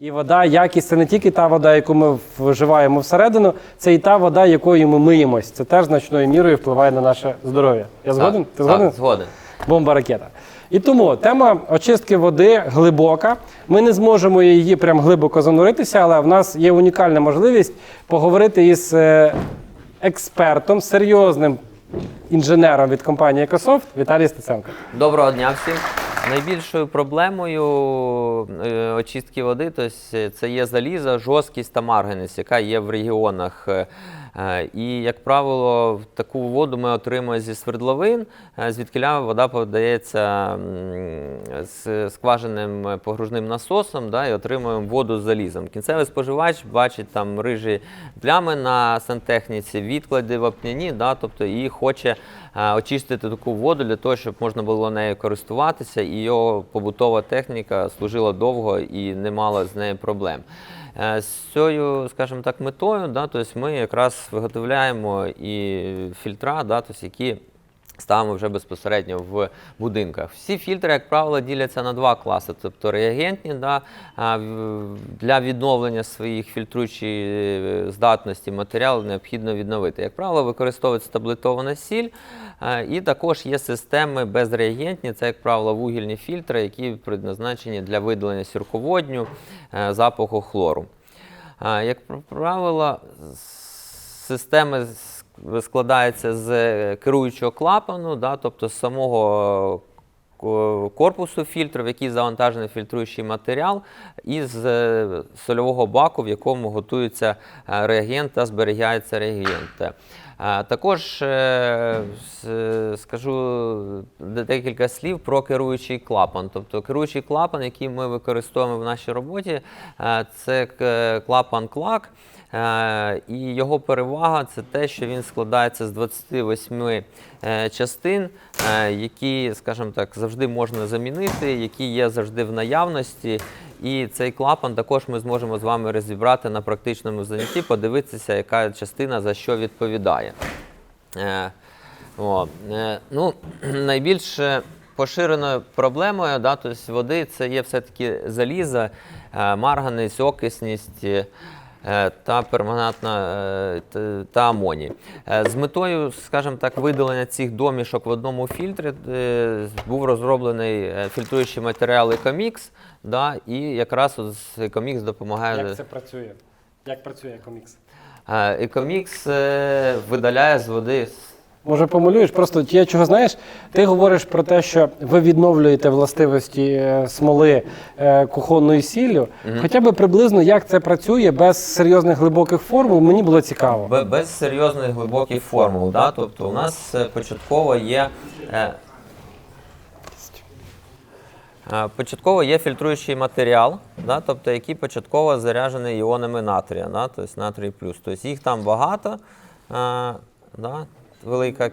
І вода, якість це не тільки та вода, яку ми вживаємо всередину, це і та вода, якою ми миємось. Це теж значною мірою впливає на наше здоров'я. Я згоден? Так, Ти згоден? Так, згоден. Бомба ракета. І тому тема очистки води глибока. Ми не зможемо її прям глибоко зануритися, але в нас є унікальна можливість поговорити із е, експертом, серйозним інженером від компанії Екософт Віталій Стеценко. Доброго дня всім. Найбільшою проблемою е, очистки води то есть, це є заліза, жорсткість та марганець, яка є в регіонах. Е, І, як правило, таку воду ми отримуємо зі свердловин, е, звідкиля вода подається з скважинним погружним насосом да, і отримуємо воду з залізом. Кінцевий споживач бачить там рижі плями на сантехніці, відклади вапняні, да, тобто і хоче е, очистити таку воду для того, щоб можна було нею користуватися, і його побутова техніка служила довго і не мала з нею проблем. Е, З цією, скажімо так, метою, да, тобто ми якраз виготовляємо і фільтра, да, тобто які ставимо вже безпосередньо в будинках. Всі фільтри, як правило, діляться на два класи, тобто реагентні да, для відновлення своїх фільтруючої е, здатності матеріалу необхідно відновити. Як правило, використовується таблетована сіль, і також є системи безреагентні, це, як правило, вугільні фільтри, які предназначені для видалення сірководню, е, запаху хлору. Як правило, системи с- складаються з е, керуючого клапану, да, тобто з самого корпусу фільтру, в який завантажений фільтруючий матеріал, і з е, сольового баку, в якому готується е, реагент та зберігається реагент. Е, Також е, скажу декілька слів про керуючий клапан. Тобто керуючий клапан, який ми використовуємо в нашій роботі, е, це клапан клак. Е, І його перевага це те, що він складається з 28 е, частин, е, які, скажімо так, завжди можна замінити, які є завжди в наявності. І цей клапан також ми зможемо з вами розібрати на практичному занятті, подивитися, яка частина за що відповідає. О, ну, найбільш поширеною проблемою да, тобто води це є все-таки заліза, марганець, окисність. Е, Та перманентна е, та амоній. Е, З метою, скажімо так, видалення цих домішок в одному фільтрі був розроблений фільтруючий матеріал Ecomix, да, і якраз Ecomix допомагає. Як це працює? Як працює Ecomix е, видаляє з води Може, помилюєш? Просто я чого знаєш, ти говориш про те, що ви відновлюєте властивості е, смоли е, кухонною сіллю. Хоча б приблизно як це працює без серйозних глибоких формул, мені було цікаво. Без серйозних глибоких формул. Да? Тобто у нас е, початково є. Початково є фільтруючий матеріал, да, тобто, який початково заряджений іонами натрія, да, тобто натрій плюс. Тобто їх там багато, да, велика,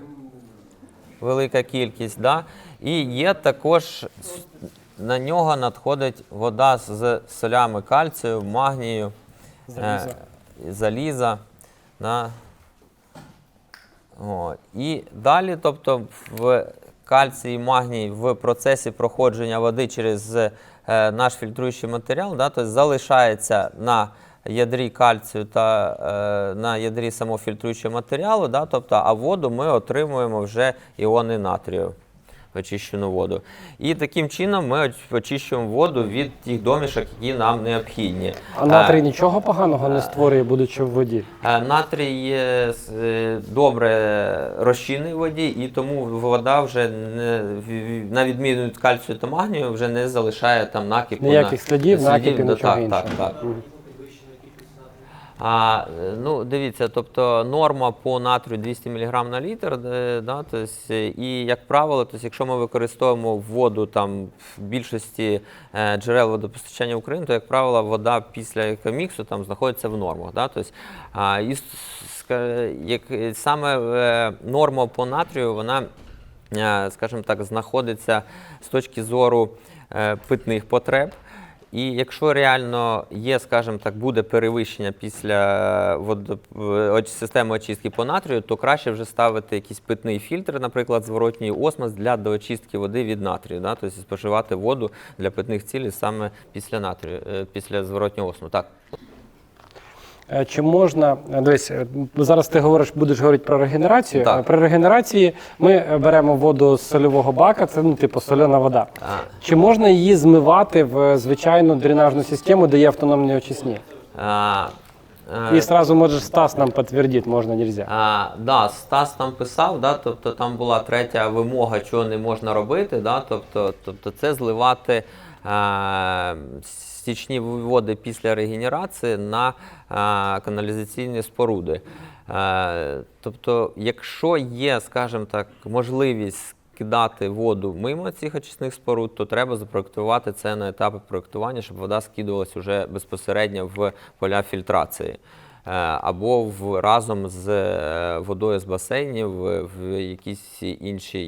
велика кількість. Да. І є також на нього надходить вода з солями кальцію, магнію, Заліза. е, заліза. Да. О, і далі, тобто, в кальцій і магній в процесі проходження води через е, наш фільтруючий матеріал, да, тобто залишається на ядрі кальцію та е, на ядрі самого фільтруючого матеріалу, да, тобто, а воду ми отримуємо вже іони натрію. Очищену воду. І таким чином ми очищуємо воду від тих домішок, які нам необхідні. А натрій нічого поганого не створює, будучи в воді. Е, Натрій є е, добре розчинний в воді, і тому вода вже не на відміну від кальцію та магнію вже не залишає там накипу. Ніяких на, слідів, накипів, нічого так, іншого. Так, так. А, е, ну, дивіться, тобто норма по натрію 200 мг на літр, е, да, то е, і як правило, то якщо ми використовуємо воду там в більшості джерел водопостачання України, то як правило вода після екоміксу там знаходиться в нормах. Да, то а, і як, саме норма по натрію, вона, скажімо так, знаходиться з точки зору питних потреб. І якщо реально є, скажімо так, буде перевищення після водо... системи очистки по натрію, то краще вже ставити якийсь питний фільтр, наприклад, зворотній осмос для доочистки води від натрію. Да? Тобто споживати воду для питних цілей саме після натрію, е, після зворотнього осмосу. Так. Е, Чи можна е, дивись, е, зараз ти говориш, будеш говорити про регенерацію. Так. При регенерації ми беремо воду з сольового бака, це ну, типу соляна вода. А, Чи можна її змивати в звичайну дренажну систему, де є автономні очисні? а, е, І сразу може Стас нам підтвердить, можна, нельзя. А, да, Стас там писав, да, тобто там була третя вимога, чого не можна робити. Да, тобто, тобто це зливати а, стічні води після регенерації на каналізаційні споруди. Тобто, якщо є, скажімо так, можливість скидати воду мимо цих очисних споруд, то треба запроектувати це на етапі проектування, щоб вода скидувалась уже безпосередньо в поля фільтрації. Е, або в, разом з е, водою з басейнів в, якісь інші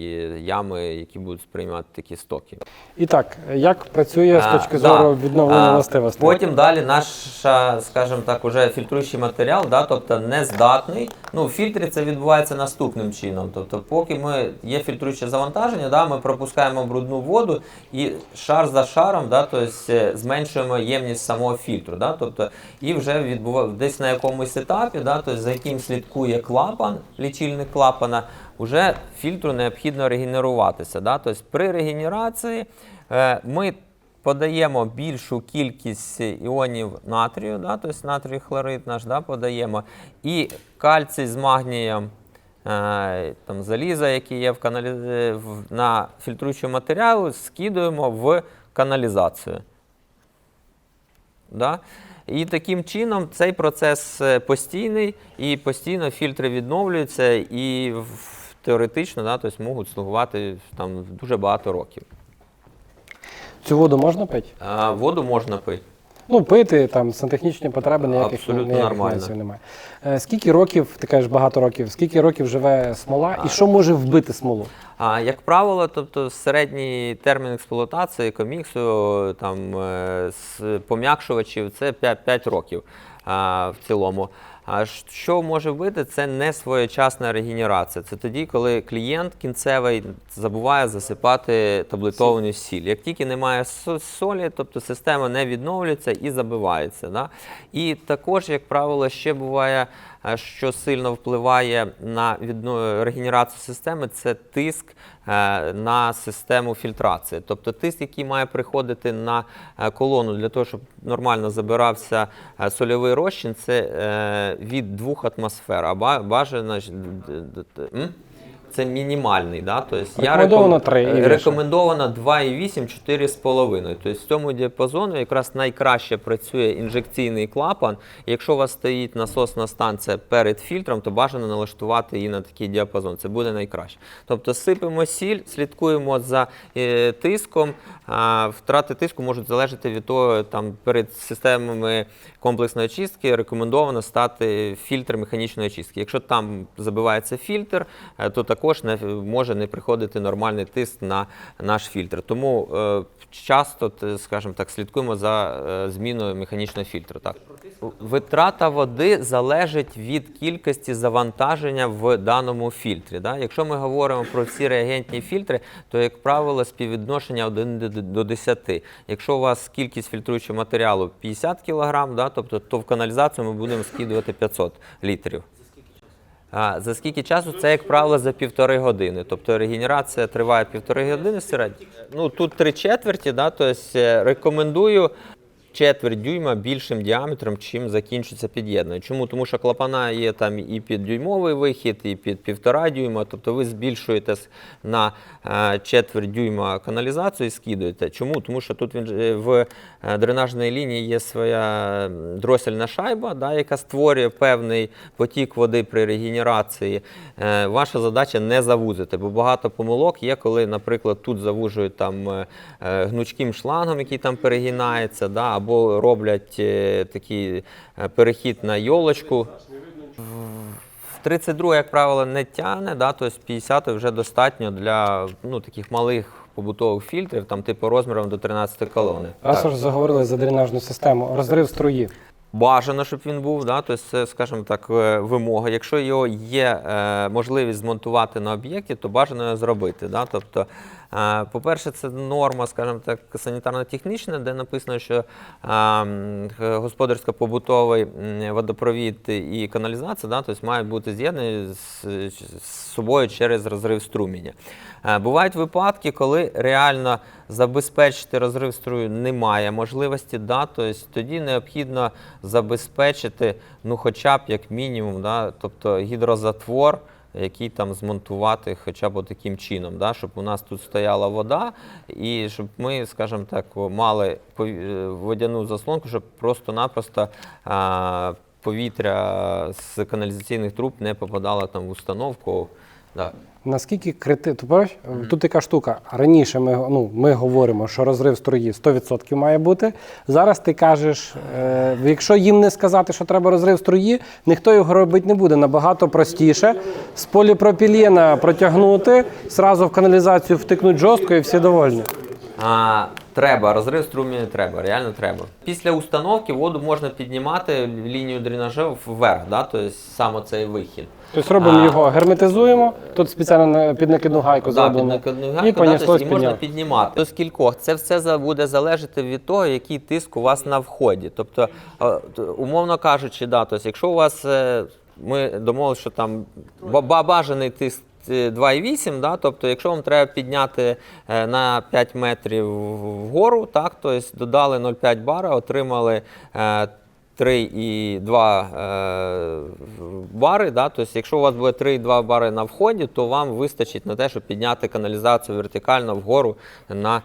ями, які будуть сприймати такі стоки. І так, як працює з А, точки да. зору відновлення А, властивостей? Потім далі наша, скажімо так, уже фільтруючий матеріал, да, тобто не здатний. Ну, в фільтрі це відбувається наступним чином. Тобто, поки ми є фільтруюче завантаження, да, ми пропускаємо брудну воду і шар за шаром, да, тобто, е, зменшуємо ємність самого фільтру. Да, тобто, і вже відбува... десь на якомусь етапі, да, тобто, за яким слідкує клапан, лічильник клапана, вже фільтру необхідно регенеруватися. Да? Тобто при регенерації е, ми подаємо більшу кількість іонів натрію, да? тобто натрій хлорид наш да? подаємо, і кальцій з магнієм. е, Там заліза, які є в каналі... в- на фільтруючому матеріалу, скидуємо в каналізацію. Да? І таким чином цей процес е, постійний, і постійно фільтри відновлюються, і теоретично да, тобто можуть слугувати там дуже багато років. Цю воду можна пити? А воду можна пити. Ну, пити, там, сантехнічні потреби ніяких, Абсолютно ніяких нормально. нюансів немає. Е, Скільки років, ти кажеш багато років, скільки років живе смола і що може вбити смолу? А як правило, тобто середній термін експлуатації коміксу, там е, з пом'якшувачів це 5, 5 років а, в цілому. А що може бути, це не своєчасна регенерація. Це тоді, коли клієнт кінцевий забуває засипати таблетовану сіль. Як тільки немає со- солі, тобто система не відновлюється і забивається. Да? І також, як правило, ще буває, що сильно впливає на регенерацію системи, це тиск е, на систему фільтрації. Тобто тиск, який має приходити на е, колону для того, щоб нормально забирався е, сольовий розчин, це е, від 2 атмосфер, а ба- бажано? Це мінімальний. Да? Тобто я реком- три і е, рекомендовано 2,8 4,5. Тобто в цьому діапазону якраз найкраще працює інжекційний клапан. Якщо у вас стоїть насосна станція перед фільтром, то бажано налаштувати її на такий діапазон. Це буде найкраще. Тобто сипемо сіль, слідкуємо за е, тиском. А, втрати тиску можуть залежати від того, там перед системами комплексної очистки рекомендовано стати фільтр механічної очистки. Якщо там забивається фільтр, е, то також не може не приходити нормальний тиск на наш фільтр. Тому е, часто, скажімо так, слідкуємо за е, зміною механічного фільтру. Так. Витрата води залежить від кількості завантаження в даному фільтрі. Да? Якщо ми говоримо про всі реагентні фільтри, то, як правило, співвідношення 1 до- до 10. Якщо у вас кількість фільтруючого матеріалу 50 кг, да, тобто, то в каналізацію ми будемо скидувати 500 літрів. А, за скільки часу? Це, як правило, за півтори години. Тобто регенерація триває півтори години середньо. Ну, тут три четверті, да, тобто рекомендую четверть дюйма більшим діаметром, чим закінчиться під'єднання. Чому? Тому що клапана є там і під дюймовий вихід, і під півтора дюйма. Тобто ви збільшуєте на е, четверть дюйма каналізацію і скидуєте. Чому? Тому що тут він, е, в е, дренажній лінії є своя дросельна шайба, да, яка створює певний потік води при регенерації. Ваша задача не завузити, бо багато помилок є, коли, наприклад, тут завужують там гнучким шлангом, який там перегинається, да, або роблять е, такий е, перехід на йолочку. В 32, як правило, не тягне, да, тобто 50 вже достатньо для ну, таких малих побутових фільтрів, там типу розміром до 13 колони. Раз уж заговорили за дренажну систему, розрив струї. Бажано, щоб він був, да? тобто це, скажімо так, е, вимога. Якщо його є можливість змонтувати на об'єкті, то бажано його зробити. Да? Тобто, по-перше, це норма, скажімо так, санітарно-технічна, де написано, що господарсько-побутовий водопровід і каналізація да? тобто, мають бути з'єднані з, собою через розрив струміння. Бувають випадки, коли реально забезпечити розрив струю немає можливості, да, тобто тоді необхідно забезпечити, ну, хоча б як мінімум, да, тобто гідрозатвор, який там змонтувати хоча б таким чином, да, щоб у нас тут стояла вода, і щоб ми, скажімо так, мали е, водяну заслонку, щоб просто-напросто повітря з каналізаційних труб не попадало там в установку. Да. Наскільки крити... Ти бачиш, Тут така штука. Раніше ми, ну, ми говоримо, що розрив струї 100% має бути. Зараз ти кажеш, е, якщо їм не сказати, що треба розрив струї, ніхто його робити не буде. Набагато простіше. З поліпропілена протягнути, зразу в каналізацію втикнути жорстко і всі довольні. А, треба, розрив струміння треба, реально треба. Після установки воду можна піднімати лінію дренажу вверх, да? тобто саме цей вихід. Тобто робимо А. його, герметизуємо, тут спеціально на- під накидну гайку Да, під зроблено. накидну і гайку, да, понеслось тобто, і можна піднімати. До скількох? Це все за- буде залежати від того, який тиск у вас на вході. Тобто, е, т- умовно кажучи, да, тобто, якщо у вас е, ми домовилися, що там ба- ба- бажаний тиск. е, 2,8, да? тобто, якщо вам треба підняти е, на 5 метрів вгору, так, тобто додали 0,5 бара, отримали е, 3,2 е, бари. Да? Тобто, якщо у вас буде 3,2 бари на вході, то вам вистачить на те, щоб підняти каналізацію вертикально вгору на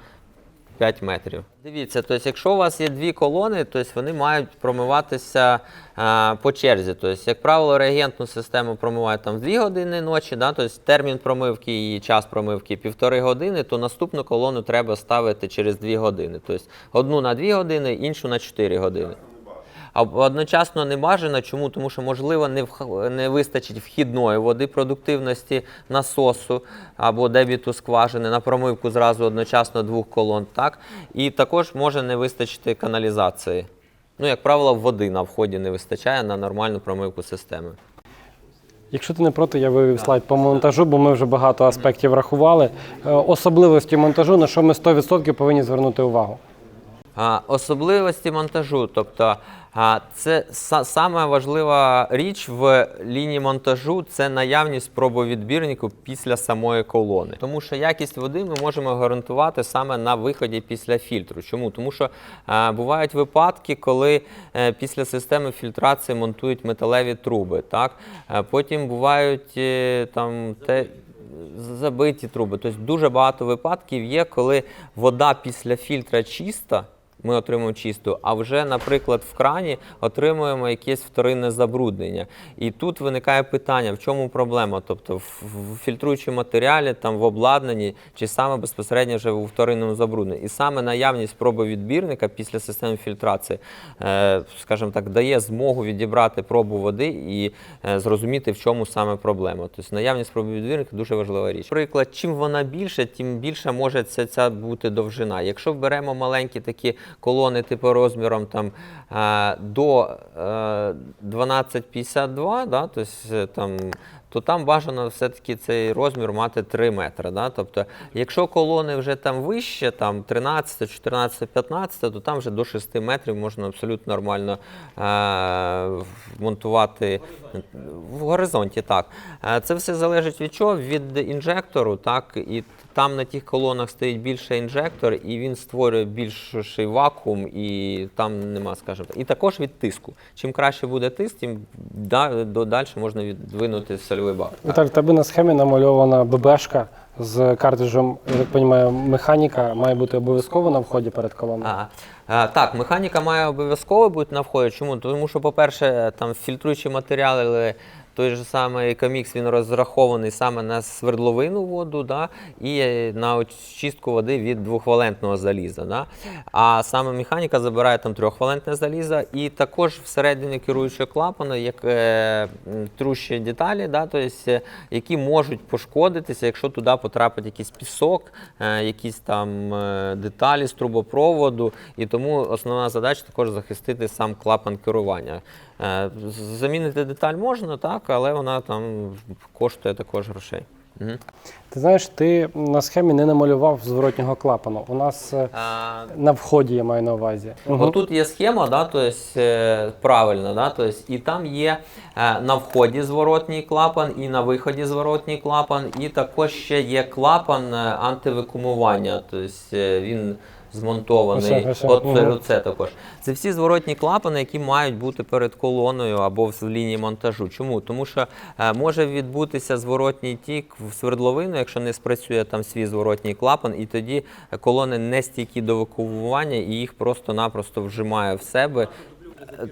5 метрів. Дивіться, тобто, якщо у вас є дві колони, тобто вони мають промиватися е, по черзі. Тобто, як правило, реагентну систему промивають там в 2 години ночі, да? тобто термін промивки і час промивки півтори години, то наступну колону треба ставити через 2 години. Тобто одну на 2 години, іншу на 4 години. А одночасно не бажано. Чому? Тому що, можливо, не, вх- не вистачить вхідної води, продуктивності насосу або дебіту скважини на промивку зразу одночасно двох колон. Так? І також може не вистачити каналізації. Ну, як правило, води на вході не вистачає на нормальну промивку системи. Якщо ти не проти, я вивів слайд по монтажу, бо ми вже багато аспектів рахували. Е, Особливості монтажу, на що ми 100% повинні звернути увагу. Особливості монтажу, тобто це са- саме важлива річ в лінії монтажу це наявність пробовідбірнику після самої колони. Тому що якість води ми можемо гарантувати саме на виході після фільтру. Чому? Тому що а, бувають випадки, коли е, після системи фільтрації монтують металеві труби. Так? Е, потім бувають е, там те забиті труби. Тобто дуже багато випадків є, коли вода після фільтра чиста. Ми отримуємо чисту, а вже, наприклад, в крані отримуємо якесь вторинне забруднення. І тут виникає питання, в чому проблема? Тобто в, фільтруючому матеріалі, там в обладнанні, чи саме безпосередньо вже у вторинному забрудненні. І саме наявність пробовідбірника після системи фільтрації, е, скажімо так, дає змогу відібрати пробу води і е, зрозуміти, в чому саме проблема. Тобто наявність пробовідбірника дуже важлива річ. Наприклад, чим вона більше, тим більше може ця, ця бути довжина. Якщо беремо маленькі такі колони, типу розміром там, е, до е, 12,52, да, тобто, е, там, то там бажано все-таки цей розмір мати 3 метри. Да? Тобто, якщо колони вже там вище, там 13, 14, 15, то там вже до 6 метрів можна абсолютно нормально е, монтувати в горизонті. Так. Е, Це все залежить від чого? Від інжектору, так, і там на тих колонах стоїть більше інжектор, і він створює більший вакуум, і там нема, скажімо так. І також від тиску. Чим краще буде тиск, тим далі можна відвинути сольовий бар. Віталій, в тебе на схемі намальована ББшка з картриджем, я так розумію, механіка має бути обов'язково на вході перед колоною. Ага. а, так, механіка має обов'язково бути на вході. Чому? Тому що, по-перше, там фільтруючі матеріали той же самий Екомікс він розрахований саме на свердловину воду, да, і на очистку води від двохвалентного заліза. Да. А саме механіка забирає там трьохвалентне залізо, і також всередині керуючого клапану як е, трущі деталі, да, тобто, які можуть пошкодитися, якщо туди потрапить якийсь пісок, е, якісь там е, деталі з трубопроводу. І тому основна задача також захистити сам клапан керування. Е, Замінити деталь можна, так, але вона там коштує також грошей. Угу. Ти знаєш, ти на схемі не намалював зворотнього клапану. У нас е, на вході я маю на увазі. Мгм. Отут є схема, да, то есть, е, правильно, да, то есть, і там є на вході зворотній клапан, і на виході зворотній клапан, і також ще є клапан антивакумування. Тобто е, він змонтований. Оце, оце, От це оце також. Це всі зворотні клапани, які мають бути перед колоною або в лінії монтажу. Чому? Тому що е, може відбутися зворотній тік в свердловину, якщо не спрацює там свій зворотній клапан, і тоді колони не стійкі до викувування і їх просто-напросто вжимає в себе.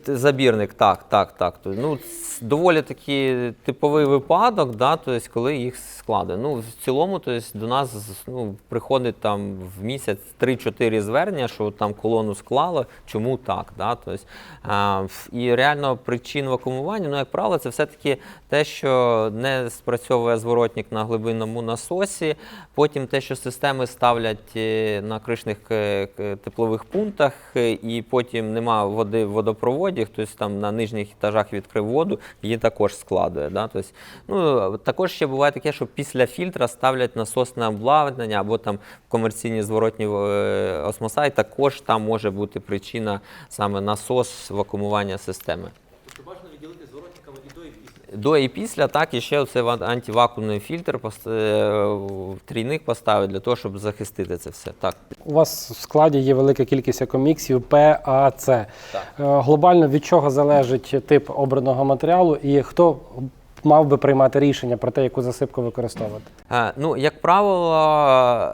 Забірник, так, так, так. Ну, доволі такий типовий випадок, да, то есть, коли їх складе. Ну, в цілому, то есть, до нас ну, приходить там в місяць 3-4 звернення, що там колону склало, чому так. Да, то есть, а, і реально причин вакуумування, ну, як правило, це все-таки те, що не спрацьовує зворотник на глибинному насосі, потім те, що системи ставлять е, на кришних е, теплових пунктах, е, і потім нема води в водопроводі, хтось там на нижніх етажах відкрив воду, її також складує. Да? Тобто, ну, також ще буває таке, що після фільтра ставлять насосне обладнання або там комерційні зворотні е, осмоса, і також там може бути причина саме насос вакуумування системи. Тобто бажано відділити зворотниками і до і після. Так, і ще оцей ва- антивакуумний фільтр е, трійник поставить для того, щоб захистити це все. Так. У вас в складі є велика кількість екоміксів П, А, С. Е, Глобально від чого залежить тип обраного матеріалу і хто мав би приймати рішення про те, яку засипку використовувати? Е, Ну, як правило,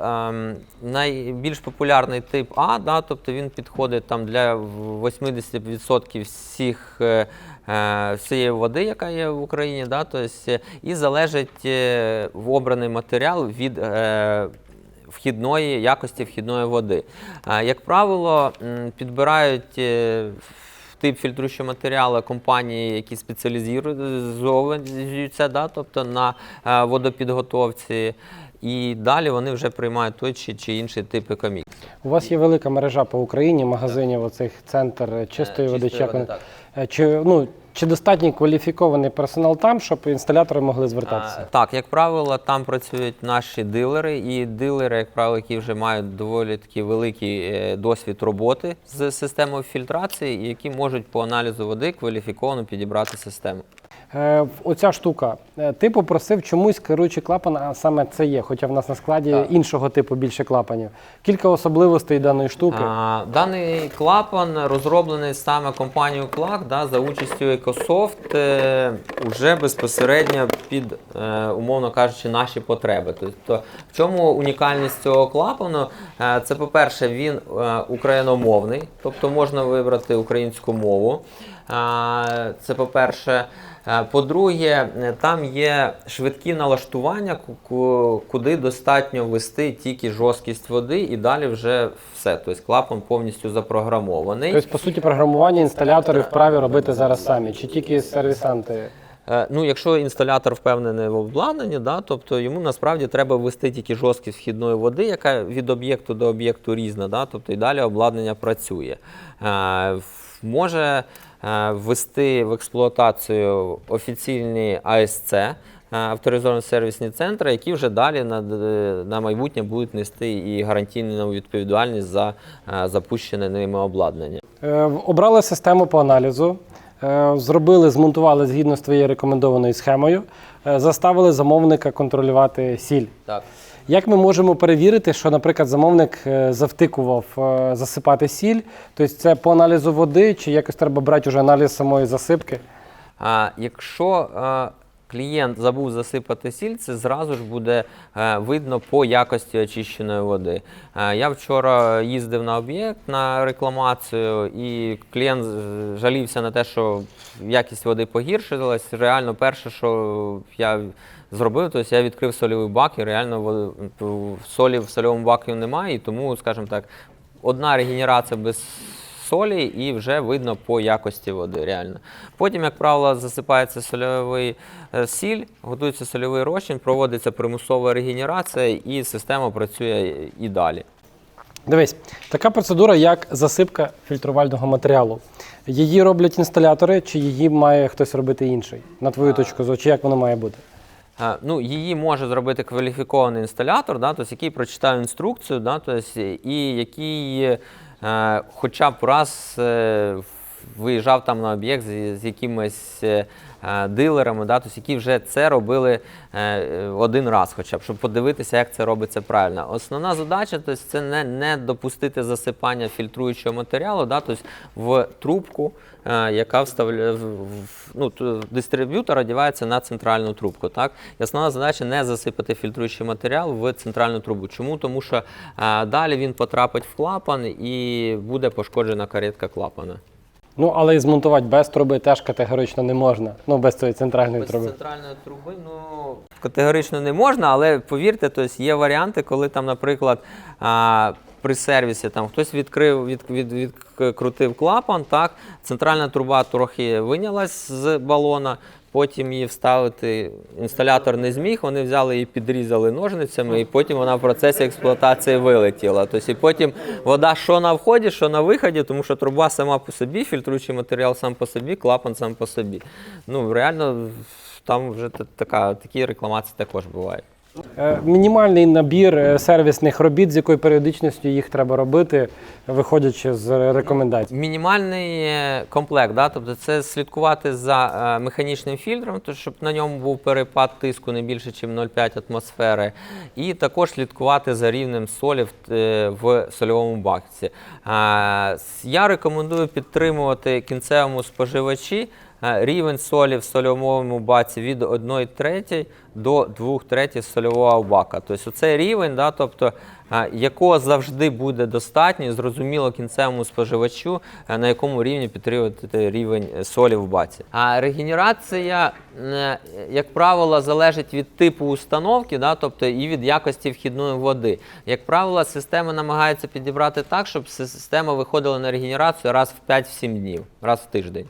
ем, найбільш популярний тип А, да, тобто він підходить там для 80% всіх, е, е, всієї води, яка є в Україні, да, тобто, е, і залежить е, в обраний матеріал від е, вхідної якості вхідної води. Е, Як правило, підбирають е, тип фільтруючого матеріалу компанії, які спеціалізуються, да, тобто на е, водопідготовці. І далі вони вже приймають той чи, чи інший тип екоміксу. У вас є велика мережа по Україні, магазинів оцих центр чистої води. чи так. Е, Чи, ну, чи достатній кваліфікований персонал там, щоб інсталятори могли звертатися? А, так, як правило, там працюють наші дилери, і дилери, як правило, які вже мають доволі такий великий е, досвід роботи з системою фільтрації, які можуть по аналізу води кваліфіковано підібрати систему. Е, Оця штука. Е, Ти попросив чомусь керуючий клапан, а саме це є, хоча в нас на складі Так. іншого типу більше клапанів. Кілька особливостей даної штуки. А, даний клапан розроблений саме компанією Клак да, за участю EcoSoft е, уже безпосередньо під, е, умовно кажучи, наші потреби. Тобто, в чому унікальність цього клапану? Е, це, по-перше, він е, україномовний, тобто можна вибрати українську мову. Е, це по-перше. Е, По-друге, там є швидкі налаштування, ку- ку- куди достатньо ввести тільки жорсткість води, і далі вже все. Тобто клапан повністю запрограмований. Тобто, по суті, програмування інсталятори вправі робити зараз самі, чи тільки сервісанти? Е, Ну, якщо інсталятор впевнений в обладнанні, да, тобто йому насправді треба ввести тільки жорсткість вхідної води, яка від об'єкту до об'єкту різна, да, тобто і далі обладнання працює. Е, Може ввести в експлуатацію офіційні АСЦ. е, Авторизовані сервісні центри, які вже далі на, на майбутнє будуть нести і гарантійну відповідальність за е, запущене ними обладнання. Е, Обрали систему по аналізу, е, зробили, змонтували згідно з твоєю рекомендованою схемою, е, заставили замовника контролювати сіль. Так. Як ми можемо перевірити, що, наприклад, замовник е, завтикував е, засипати сіль? Тобто це по аналізу води, чи якось треба брати вже аналіз самої засипки? А, якщо клієнт забув засипати сіль, це зразу ж буде е, видно по якості очищеної води. Е, я вчора їздив на об'єкт на рекламацію, і клієнт жалівся на те, що якість води погіршилась. Реально, перше, що я зробив, тобто я відкрив сольовий бак, і реально солі в сольовому баку немає, і тому, скажімо так, одна регенерація без солі і вже видно по якості води. Реально. Потім, як правило, засипається сольовий е, сіль, готується сольовий розчин, проводиться примусова регенерація, і система працює і далі. Дивись, така процедура, як засипка фільтрувального матеріалу. Її роблять інсталятори, чи її має хтось робити інший? На твою точку зору, чи як воно має бути? Ну, її може зробити кваліфікований інсталятор, да, тобто, який прочитав інструкцію, да, тобто, і який хоча б раз е, виїжджав там на об'єкт з, з якимись е, е, дилерами, да, тобто, які вже це робили е, один раз, хоча б, щоб подивитися, як це робиться правильно. Основна задача тобто, це не, не допустити засипання фільтруючого матеріалу да, тобто, в трубку, яка вставляє ну, дистриб'ютор одягається на центральну трубку. Так? І основна задача не засипати фільтруючий матеріал в центральну трубу. Чому? Тому що далі він потрапить в клапан і буде пошкоджена каретка клапана. Ну, але і змонтувати без труби теж категорично не можна. Ну, без цієї центральної Без труби. центральної труби, ну категорично не можна, але повірте, тобто є варіанти, коли там, наприклад, при сервісі там хтось відкрив, від, від, відкрутив клапан, так, центральна труба трохи винялась з балона. Потім її вставити інсталятор не зміг, вони взяли і підрізали ножницями, і потім вона в процесі експлуатації вилетіла. Тобто, і потім вода що на вході, що на виході, тому що труба сама по собі, фільтруючий матеріал сам по собі, клапан сам по собі. Ну реально там вже така, такі рекламації також бувають. Е, Мінімальний набір е, сервісних робіт, з якою періодичністю їх треба робити, виходячи з рекомендацій. Мінімальний е, комплект, да? тобто це слідкувати за механічним фільтром, то щоб на ньому був перепад тиску не більше, ніж 0,5 атмосфери, і також слідкувати за рівнем солі в, сольовому баці. Е, Я рекомендую підтримувати кінцевому споживачі рівень солі в сольовому баці від 1 треті до 2 третіх сольового бака. Тобто цей рівень, да, тобто, е, якого завжди буде достатньо, зрозуміло кінцевому споживачу, е, на якому рівні підтримувати рівень е, солі в баці. А регенерація, е, як правило, залежить від типу установки, да, тобто і від якості вхідної води. Як правило, система намагається підібрати так, щоб система виходила на регенерацію раз в 5-7 днів, раз в тиждень.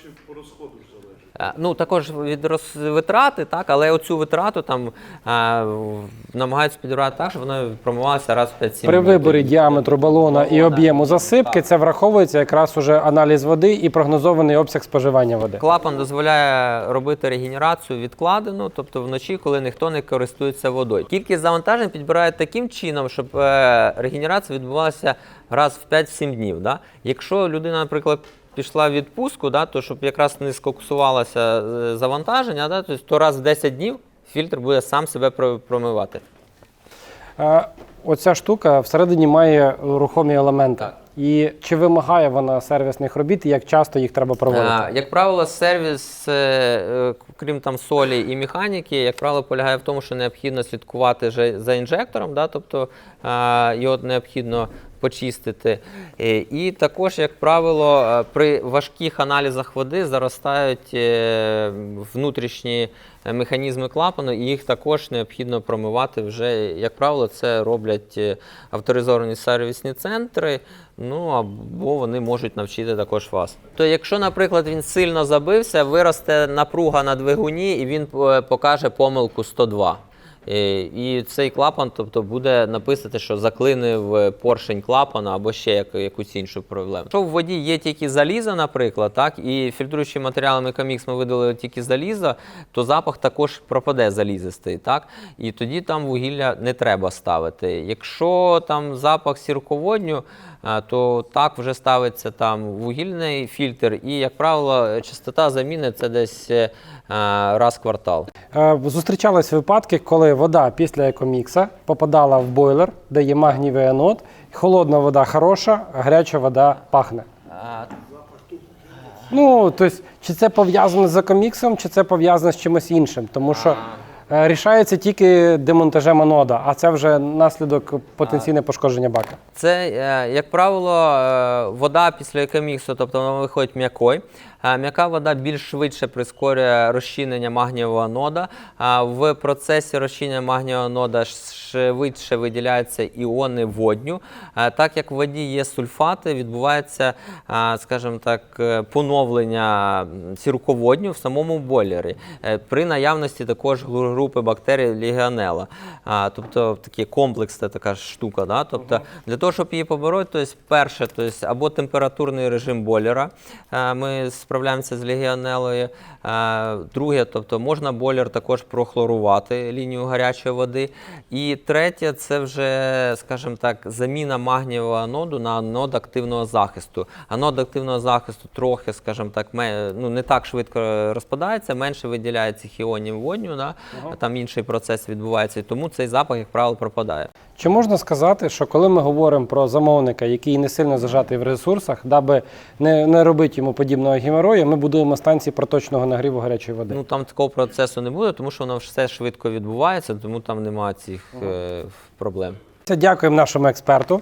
Ще по розходу ж залежить. Ну, також від роз- витрати, так, але оцю витрату там в- намагаються підібрати так, щоб вона промивалася раз в 5-7 При днів. виборі діаметру балона і Балона, об'єму засипки так. це враховується якраз уже аналіз води і прогнозований обсяг споживання води. Клапан дозволяє робити регенерацію відкладену, тобто вночі, коли ніхто не користується водою. Кількість завантажень підбирають таким чином, щоб е, регенерація відбувалася раз в 5-7 днів. Да? Якщо людина, наприклад, пішла в відпустку, да, то щоб якраз не скоксувалося е, завантаження, да, то, то раз в 10 днів фільтр буде сам себе промивати. Е, Оця штука всередині має рухомі елементи. І чи вимагає вона сервісних робіт, і як часто їх треба проводити? Е, Як правило, сервіс, е, е, крім там солі і механіки, як правило, полягає в тому, що необхідно слідкувати за інжектором, да, тобто е, його необхідно почистити. Е, І також, як правило, е, при важких аналізах води заростають е, внутрішні механізми клапану, і їх також необхідно промивати вже, як правило, це роблять авторизовані сервісні центри, ну або вони можуть навчити також вас. То якщо, наприклад, він сильно забився, виросте напруга на двигуні, і він е, покаже помилку 102. Е, І цей клапан, тобто, буде написати, що заклинив поршень клапана або ще якусь іншу проблему. Якщо в воді є тільки залізо, наприклад, так, і фільтруючим матеріалами комікс ми видали тільки залізо, то запах також пропаде залізистий, так? І тоді там вугілля не треба ставити. Якщо там запах сірководню, то так вже ставиться там вугільний фільтр, і, як правило, частота заміни це десь е, раз в квартал. Е, Зустрічались випадки, коли вода після екомікса попадала в бойлер, де є магнієвий анод, холодна вода хороша, а гаряча вода пахне. Ну, тобто, чи це пов'язано з екоміксом, чи це пов'язано з чимось іншим? Тому що рішається тільки демонтажем анода, а це вже наслідок потенційне пошкодження бака. Це, е, як правило, е, вода після екоміксу, тобто вона виходить м'якою. М'яка вода більш швидше прискорює розчинення магнієвого анода. В процесі розчинення магнієвого анода швидше виділяються іони водню. Так як в воді є сульфати, відбувається, скажімо так, е, поновлення сірководню в самому бойлері. Е, При наявності також гру- групи бактерій лігіонела. Тобто такий комплекс, така штука. Да? Тобто, для того, щоб її побороти, то есть, перше, то есть, або температурний режим бойлера, ми справляємося з легіонелою. Е, Друге, тобто можна бойлер також прохлорувати лінію гарячої води. І третє, це вже, скажімо так, заміна магнієвого аноду на анод активного захисту. Анод активного захисту трохи, скажімо так, ну, не так швидко розпадається, менше виділяє цих іонів водню, да? там інший процес відбувається, і тому цей запах, як правило, пропадає. Чи можна сказати, що коли ми говоримо про замовника, який не сильно зажатий в ресурсах, даби не, не робити йому подібного геморою, ми будуємо станції проточного нагріву гарячої води? Ну там такого процесу не буде, тому що воно все швидко відбувається, тому там немає цих е, проблем. Це дякуємо нашому експерту.